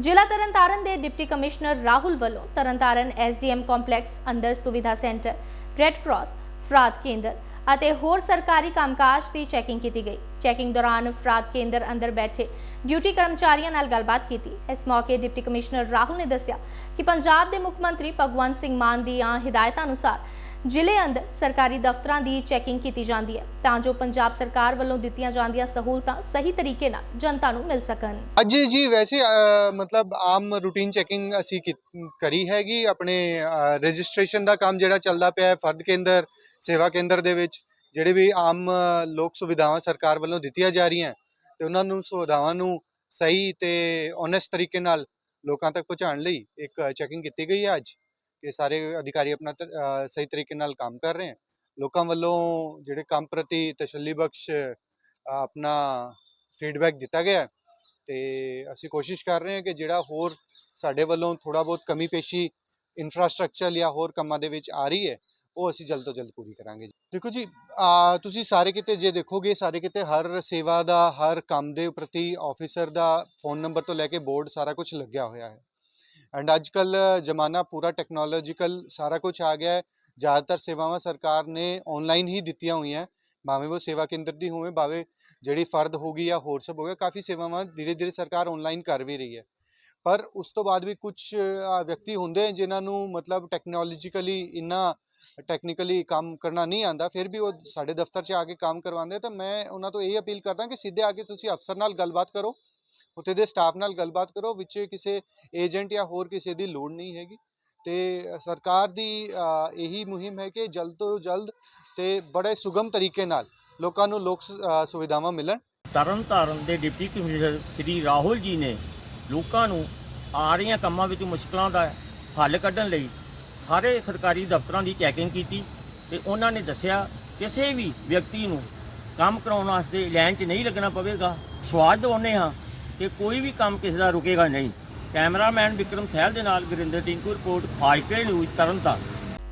ਜ਼ਿਲ੍ਹਾ ਤਰਨਤਾਰਨ ਦੇ deputy commissioner Rahul ਵੱਲੋਂ ਤਰਨਤਾਰਨ ਐਸਡੀਐਮ ਕੰਪਲੈਕਸ ਅੰਦਰ ਸੁਵਿਧਾ ਸੈਂਟਰ, ਰੈੱਡ ਕਰਾਸ, ਫਰਾਦ ਕੇਂਦਰ ਅਤੇ ਹੋਰ ਸਰਕਾਰੀ ਕੰਮਕਾਜ ਦੀ ਚੈਕਿੰਗ ਕੀਤੀ ਗਈ। ਚੈਕਿੰਗ ਦੌਰਾਨ ਫਰਾਦ ਕੇਂਦਰ ਅੰਦਰ ਬੈਠੇ ਡਿਊਟੀ ਕਰਮਚਾਰੀਆਂ ਨਾਲ ਗੱਲਬਾਤ ਕੀਤੀ। ਇਸ ਮੌਕੇ ਡਿਪਟੀ ਕਮਿਸ਼ਨਰ ਰਾਹੁਲ ਨੇ ਦੱਸਿਆ ਕਿ ਪੰਜਾਬ ਦੇ ਮੁੱਖ ਮੰਤਰੀ ਭਗਵੰਤ ਸਿੰਘ ਮਾਨ ਦੀਆਂ ਹਦਾਇਤਾਂ ਅਨੁਸਾਰ ਜ਼ਿਲ੍ਹੇ ਅੰਦਰ ਸਰਕਾਰੀ ਦਫ਼ਤਰਾਂ ਦੀ ਚੈਕਿੰਗ ਕੀਤੀ ਜਾਂਦੀ ਹੈ ਤਾਂ ਜੋ ਪੰਜਾਬ ਸਰਕਾਰ ਵੱਲੋਂ ਦਿੱਤੀਆਂ ਜਾਂਦੀਆਂ ਸਹੂਲਤਾਂ ਸਹੀ ਤਰੀਕੇ ਨਾਲ ਜਨਤਾ ਨੂੰ ਮਿਲ ਸਕਣ। ਅੱਜ ਜੀ ਵੈਸੇ ਮਤਲਬ ਆਮ ਰੂਟੀਨ ਚੈਕਿੰਗ ਅਸੀਂ ਕਰੀ ਹੈਗੀ ਆਪਣੇ ਰਜਿਸਟ੍ਰੇਸ਼ਨ ਦਾ ਕੰਮ ਜਿਹੜਾ ਚੱਲਦਾ ਪਿਆ ਹੈ ਫਰਦ ਕੇਂਦਰ, ਸੇਵਾ ਕੇਂਦਰ ਦੇ ਵਿੱਚ, ਜਿਹੜੇ ਵੀ ਆਮ ਲੋਕ ਸੁਵਿਧਾਵਾਂ ਸਰਕਾਰ ਵੱਲੋਂ ਦਿੱਤੀਆਂ ਜਾ ਰਹੀਆਂ, ਤੇ ਉਹਨਾਂ ਨੂੰ ਸੁਵਿਧਾਵਾਂ ਨੂੰ ਸਹੀ ਤੇ ਓਨੈਸਟ ਤਰੀਕੇ ਨਾਲ ਲੋਕਾਂ ਤੱਕ ਪਹੁੰਚਾਉਣ ਲਈ ਇੱਕ ਚੈਕਿੰਗ ਕੀਤੀ ਗਈ ਹੈ ਅੱਜ। ਕਿ ਸਾਰੇ ਅਧਿਕਾਰੀ ਆਪਣਾ ਸਹੀ ਤਰੀਕੇ ਨਾਲ ਕੰਮ ਕਰ ਰਹੇ ਹਨ ਲੋਕਾਂ ਵੱਲੋਂ ਜਿਹੜੇ ਕੰਮ ਪ੍ਰਤੀ ਤਸੱਲੀ ਬਖਸ਼ ਆਪਣਾ ਫੀਡਬੈਕ ਦਿੱਤਾ ਗਿਆ ਹੈ ਤੇ ਅਸੀਂ ਕੋਸ਼ਿਸ਼ ਕਰ ਰਹੇ ਹਾਂ ਕਿ ਜਿਹੜਾ ਹੋਰ ਸਾਡੇ ਵੱਲੋਂ ਥੋੜਾ ਬਹੁਤ ਕਮੀ ਪੇਸ਼ੀ ਇਨਫਰਾਸਟ੍ਰਕਚਰ ਜਾਂ ਹੋਰ ਕੰਮਾਂ ਦੇ ਵਿੱਚ ਆ ਰਹੀ ਹੈ, ਉਹ ਅਸੀਂ ਜਲਦ ਤੋਂ ਜਲਦ ਪੂਰੀ ਕਰਾਂਗੇ ਦੇਖੋ ਜੀ ਤੁਸੀਂ ਸਾਰੇ ਕਿਤੇ ਜੇ ਦੇਖੋਗੇ, ਸਾਰੇ ਕਿਤੇ ਹਰ ਸੇਵਾ ਦਾ, ਹਰ ਕੰਮ ਦੇ ਪ੍ਰਤੀ ਆਫੀਸਰ ਦਾ ਫੋਨ ਨੰਬਰ ਤੋਂ ਲੈ ਕੇ ਬੋਰਡ ਸਾਰਾ ਕੁਝ ਲੱਗਿਆ ਹੋਇਆ ਹੈ। ਐਂਡ ਅੱਜ ਕੱਲ ਜ਼ਮਾਨਾ ਪੂਰਾ ਟੈਕਨੋਲੋਜੀਕਲ ਸਾਰਾ ਕੁਝ ਆ ਗਿਆ ਹੈ। ਜ਼ਿਆਦਾਤਰ ਸੇਵਾਵਾਂ ਸਰਕਾਰ ਨੇ ਆਨਲਾਈਨ ਹੀ ਦਿੱਤੀਆਂ ਹੋਈਆਂ ਭਾਵੇਂ ਉਹ ਸੇਵਾ ਕੇਂਦਰ ਦੀ ਹੋਵੇ, ਭਾਵੇਂ ਜਿਹੜੀ ਫਰਦ ਹੋਗੀ ਜਾਂ ਹੋਰ ਸਭ ਹੋ ਗਿਆ, ਕਾਫੀ ਸੇਵਾਵਾਂ ਧੀਰੇ ਧੀਰੇ ਸਰਕਾਰ ਆਨਲਾਈਨ ਕਰ ਵੀ ਰਹੀ ਹੈ। ਪਰ ਉਸ ਤੋਂ ਬਾਅਦ ਵੀ ਕੁਝ ਵਿਅਕਤੀ ਹੁੰਦੇ ਹੈ ਜਿਨ੍ਹਾਂ ਨੂੰ ਮਤਲਬ ਟੈਕਨੋਲੋਜੀਕਲੀ ਇੰਨਾ ਟੈਕਨੀਕਲੀ ਕੰਮ ਕਰਨਾ ਨਹੀਂ ਆਂਦਾ ਫਿਰ ਵੀ ਉਹ ਸਾਡੇ ਦਫ਼ਤਰ 'ਚ ਆ ਕੇ ਕੰਮ ਕਰਵਾਉਂਦੇ ਤਾਂ ਮੈਂ ਉਹਨਾਂ ਤੋਂ ਇਹ ਅਪੀਲ ਕਰਦਾ ਕਿ ਸਿੱਧੇ ਆ ਕੇ ਤੁਸੀਂ ਅਫਸਰ ਨਾਲ ਗੱਲਬਾਤ ਕਰੋ। ਉੱਥੇ ਦੇ ਸਟਾਫ ਨਾਲ ਗੱਲਬਾਤ ਕਰੋ, ਵਿੱਚ ਕਿਸੇ ਏਜੰਟ ਜਾਂ ਹੋਰ ਕਿਸੇ ਦੀ ਲੋੜ ਨਹੀਂ ਹੈਗੀ। ਤੇ ਸਰਕਾਰ ਦੀ ਇਹੀ ਮੁਹਿੰਮ ਹੈ ਕਿ ਜਲਦ ਤੋਂ ਜਲਦ ਤੇ ਬੜੇ ਸੁਗਮ ਤਰੀਕੇ ਨਾਲ ਲੋਕਾਂ ਨੂੰ ਲੋਕ ਸੁਵਿਧਾਵਾਂ ਮਿਲਣ। ਤਰਨ ਤਾਰਨ ਦੇ ਡਿਪਟੀ ਕਮਿਸ਼ਨਰ ਸ੍ਰੀ ਰਾਹੁਲ ਜੀ ਨੇ ਲੋਕਾਂ ਨੂੰ ਆ ਰਹੀਆਂ ਕੰਮਾਂ ਵਿੱਚ ਮੁਸ਼ਕਲਾਂ ਦਾ ਹੱਲ ਕੱਢਣ ਲਈ ਸਾਰੇ ਸਰਕਾਰੀ ਦਫ਼ਤਰਾਂ ਦੀ ਚੈਕਿੰਗ ਕੀਤੀ ਤੇ ਉਹਨਾਂ ਨੇ ਦੱਸਿਆ, ਕਿਸੇ ਵੀ ਵਿਅਕਤੀ ਨੂੰ ਕੰਮ ਕਰਾਉਣ ਵਾਸਤੇ ਲਾਈਨ 'ਚ ਨਹੀਂ ਲੱਗਣਾ ਪਵੇਗਾ। ਸਵਾਦ ਦਿਵਾਉਂਦੇ ਹਾਂ। ਕਿ ਕੋਈ ਵੀ ਕੰਮ ਕਿਸੇ ਦਾ ਰੁਕੇਗਾ ਨਹੀਂ। ਕੈਮਰਾਮੈਨ ਵਿਕਰਮ ਸਹਿਲ ਦੇ ਨਾਲ Gurinder Tinku report fast news, Tarn Taran.